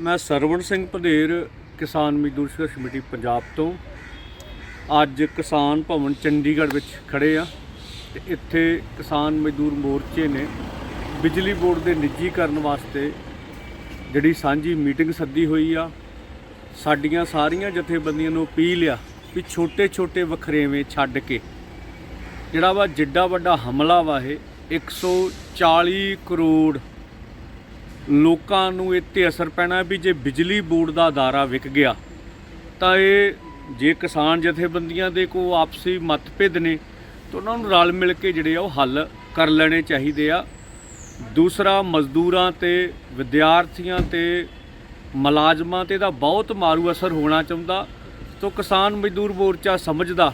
ਮੈਂ ਸਰਵਣ ਸਿੰਘ ਪੰਧੇਰ ਕਿਸਾਨ ਮਜ਼ਦੂਰ ਸੰਘਰਸ਼ ਕਮੇਟੀ ਪੰਜਾਬ ਤੋਂ। ਅੱਜ ਕਿਸਾਨ ਭਵਨ ਚੰਡੀਗੜ੍ਹ ਵਿੱਚ ਖੜੇ ਆ ਤੇ ਇੱਥੇ ਕਿਸਾਨ ਮਜ਼ਦੂਰ ਮੋਰਚੇ ਨੇ ਬਿਜਲੀ ਬੋਰਡ ਦੇ ਨਿੱਜੀਕਰਨ ਵਾਸਤੇ ਜਿਹੜੀ ਸਾਂਝੀ ਮੀਟਿੰਗ ਸੱਦੀ ਹੋਈ ਆ। ਸਾਡੀਆਂ ਸਾਰੀਆਂ ਜਥੇਬੰਦੀਆਂ ਨੂੰ ਅਪੀਲ ਆ ਵੀ ਛੋਟੇ ਛੋਟੇ ਵਖਰੇਵੇਂ ਛੱਡ ਕੇ। ਜਿਹੜਾ ਵਾ ਜਿੱਡਾ ਵੱਡਾ ਹਮਲਾ ਵਾ ਇਹ 140 ਕਰੋੜ ਲੋਕਾਂ ਨੂੰ ਇਹ ਅਸਰ ਪੈਣਾ ਵੀ ਜੇ ਬਿਜਲੀ ਬੋਰਡ ਦਾ ਅਦਾਰਾ ਵਿਕ ਗਿਆ, ਤਾਂ ਇਹ ਜੇ ਕਿਸਾਨ ਜਥੇਬੰਦੀਆਂ ਦੇ ਕੋ ਆਪਸੀ ਮਤਭੇਦ ਨੇ, ਤਾਂ ਉਹਨਾਂ ਨੂੰ ਰਲ ਮਿਲ ਕੇ ਜਿਹੜੇ ਆ ਉਹ ਹੱਲ ਕਰ ਲੈਣੇ ਚਾਹੀਦੇ ਆ। ਦੂਸਰਾ, ਮਜ਼ਦੂਰਾਂ ਤੇ ਵਿਦਿਆਰਥੀਆਂ ਤੇ ਮੁਲਾਜ਼ਮਾਂ ਤੇ ਦਾ ਬਹੁਤ ਮਾਰੂ ਅਸਰ ਹੋਣਾ ਚਾਹੁੰਦਾ, ਤਾਂ ਕਿਸਾਨ ਮਜ਼ਦੂਰ ਮੋਰਚਾ ਸਮਝਦਾ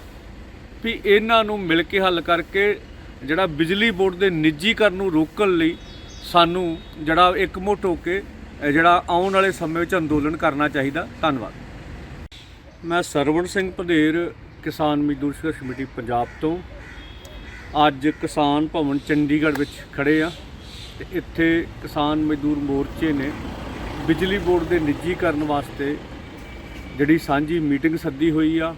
ਵੀ ਇਹਨਾਂ ਨੂੰ ਮਿਲ ਕੇ ਹੱਲ ਕਰਕੇ ਜਿਹੜਾ ਬਿਜਲੀ ਬੋਰਡ ਦੇ ਨਿੱਜੀਕਰਨ ਨੂੰ ਰੋਕਣ ਲਈ ਸਾਨੂੰ ਜਿਹੜਾ ਇੱਕ ਮੁੱਠ ਹੋ ਕੇ ਜਿਹੜਾ ਆਉਣ ਵਾਲੇ ਸਮੇਂ ਵਿੱਚ ਅੰਦੋਲਨ ਕਰਨਾ ਚਾਹੀਦਾ। ਧੰਨਵਾਦ। ਮੈਂ ਸਰਵਣ ਸਿੰਘ ਪੰਧੇਰ ਕਿਸਾਨ ਮਜ਼ਦੂਰ ਸੰਘਰਸ਼ ਕਮੇਟੀ ਪੰਜਾਬ ਤੋਂ। ਅੱਜ ਕਿਸਾਨ ਭਵਨ ਚੰਡੀਗੜ੍ਹ ਵਿੱਚ ਖੜੇ ਆ ਤੇ ਇੱਥੇ ਕਿਸਾਨ ਮਜ਼ਦੂਰ ਮੋਰਚੇ ਨੇ ਬਿਜਲੀ ਬੋਰਡ ਦੇ ਨਿੱਜੀਕਰਨ ਵਾਸਤੇ ਜਿਹੜੀ ਸਾਂਝੀ ਮੀਟਿੰਗ ਸੱਦੀ ਹੋਈ ਆ।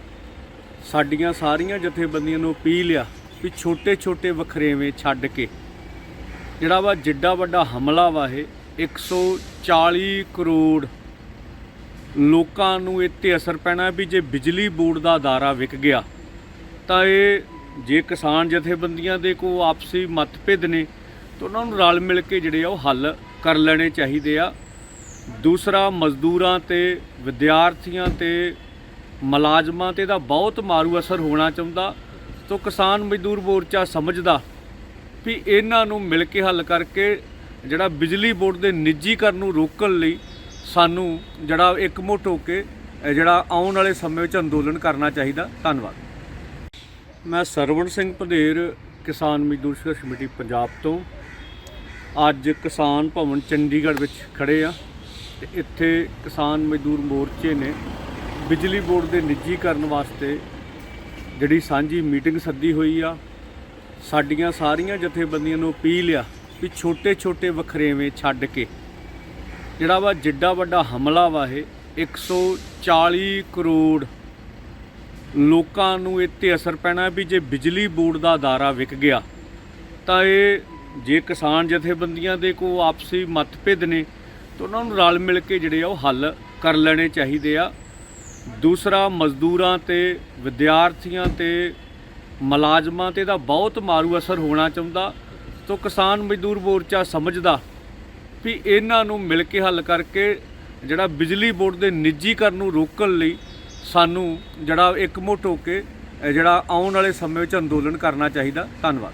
ਸਾਡੀਆਂ ਸਾਰੀਆਂ ਜਥੇਬੰਦੀਆਂ ਨੂੰ ਅਪੀਲ ਆ ਵੀ ਛੋਟੇ ਛੋਟੇ ਵਖਰੇਵੇਂ ਛੱਡ ਕੇ ਜਿਹੜਾ ਵਾ ਜਿੱਡਾ ਵੱਡਾ ਹਮਲਾ ਵਾ ਇਹ 140 ਕਰੋੜ ਲੋਕਾਂ ਨੂੰ ਇੱਥੇ ਅਸਰ ਪੈਣਾ ਵੀ ਜੇ ਬਿਜਲੀ ਬੋਰਡ ਦਾ ਅਦਾਰਾ ਵਿਕ ਗਿਆ, ਤਾਂ ਇਹ ਜੇ ਕਿਸਾਨ ਜਥੇਬੰਦੀਆਂ ਦੇ ਕੋ ਆਪਸੀ ਮਤਭੇਦ ਨੇ, ਤਾਂ ਉਹਨਾਂ ਨੂੰ ਰਲ ਮਿਲ ਕੇ ਜਿਹੜੇ ਆ ਉਹ ਹੱਲ ਕਰ ਲੈਣੇ ਚਾਹੀਦੇ ਆ। ਦੂਸਰਾ, ਮਜ਼ਦੂਰਾਂ ਤੇ ਵਿਦਿਆਰਥੀਆਂ ਤੇ ਮੁਲਾਜ਼ਮਾਂ ਤੇ ਦਾ ਬਹੁਤ ਮਾਰੂ ਅਸਰ ਹੋਣਾ ਚਾਹੁੰਦਾ, ਤਾਂ ਕਿਸਾਨ ਮਜ਼ਦੂਰ ਮੋਰਚਾ ਸਮਝਦਾ ਵੀ ਇਹਨਾਂ ਨੂੰ ਮਿਲ ਕੇ ਹੱਲ ਕਰਕੇ ਜਿਹੜਾ ਬਿਜਲੀ ਬੋਰਡ ਦੇ ਨਿੱਜੀਕਰਨ ਨੂੰ ਰੋਕਣ ਲਈ ਸਾਨੂੰ ਜਿਹੜਾ ਇੱਕ ਮੁੱਠ ਹੋ ਕੇ ਜਿਹੜਾ ਆਉਣ ਵਾਲੇ ਸਮੇਂ ਵਿੱਚ ਅੰਦੋਲਨ ਕਰਨਾ ਚਾਹੀਦਾ। ਧੰਨਵਾਦ। ਮੈਂ ਸਰਵਣ ਸਿੰਘ ਪੰਧੇਰ ਕਿਸਾਨ ਮਜ਼ਦੂਰ ਸੰਘਰਸ਼ ਕਮੇਟੀ ਪੰਜਾਬ ਤੋਂ। ਅੱਜ ਕਿਸਾਨ ਭਵਨ ਚੰਡੀਗੜ੍ਹ ਵਿੱਚ ਖੜੇ ਆ ਤੇ ਇੱਥੇ ਕਿਸਾਨ ਮਜ਼ਦੂਰ ਮੋਰਚੇ ਨੇ ਬਿਜਲੀ ਬੋਰਡ ਦੇ ਨਿੱਜੀਕਰਨ ਵਾਸਤੇ ਜਿਹੜੀ ਸਾਂਝੀ ਮੀਟਿੰਗ ਸੱਦੀ ਹੋਈ ਆ। ਸਾਡੀਆਂ ਸਾਰੀਆਂ ਜਥੇਬੰਦੀਆਂ ਨੂੰ ਅਪੀਲ ਆ ਵੀ ਛੋਟੇ ਛੋਟੇ ਵਖਰੇਵੇਂ ਛੱਡ ਕੇ। ਜਿਹੜਾ ਵਾ ਜਿੱਡਾ ਵੱਡਾ ਹਮਲਾ ਵਾ ਇਹ 140 ਕਰੋੜ ਲੋਕਾਂ ਨੂੰ ਇਹ ਤੇ ਅਸਰ ਪੈਣਾ ਵੀ ਜੇ ਬਿਜਲੀ ਬੋਰਡ ਦਾ ਅਦਾਰਾ ਵਿਕ ਗਿਆ, ਤਾਂ ਇਹ ਜੇ ਕਿਸਾਨ ਜਥੇਬੰਦੀਆਂ ਦੇ ਕੋ ਆਪਸੀ ਮਤਭੇਦ ਨੇ, ਤਾਂ ਉਹਨਾਂ ਨੂੰ ਰਲ ਮਿਲ ਕੇ ਜਿਹੜੇ ਆ ਉਹ ਹੱਲ ਕਰ ਲੈਣੇ ਚਾਹੀਦੇ ਆ। ਦੂਸਰਾ, ਮਜ਼ਦੂਰਾਂ ਤੇ, ਵਿਦਿਆਰਥੀਆਂ ਤੇ ਮੁਲਾਜ਼ਮਾਂ ਤੇ ਦਾ ਬਹੁਤ ਮਾਰੂ ਅਸਰ ਹੋਣਾ ਚਾਹੁੰਦਾ, ਤਾਂ ਕਿਸਾਨ ਮਜ਼ਦੂਰ ਮੋਰਚਾ ਸਮਝਦਾ ਵੀ ਇਹਨਾਂ ਨੂੰ ਮਿਲ ਕੇ ਹੱਲ ਕਰਕੇ ਜਿਹੜਾ ਬਿਜਲੀ ਬੋਰਡ ਦੇ ਨਿੱਜੀਕਰਨ ਨੂੰ ਰੋਕਣ ਲਈ ਸਾਨੂੰ ਜਿਹੜਾ ਇੱਕ ਮੁੱਠ ਹੋ ਕੇ, ਜਿਹੜਾ ਆਉਣ ਵਾਲੇ ਸਮੇਂ ਵਿੱਚ ਅੰਦੋਲਨ ਕਰਨਾ ਚਾਹੀਦਾ। ਧੰਨਵਾਦ।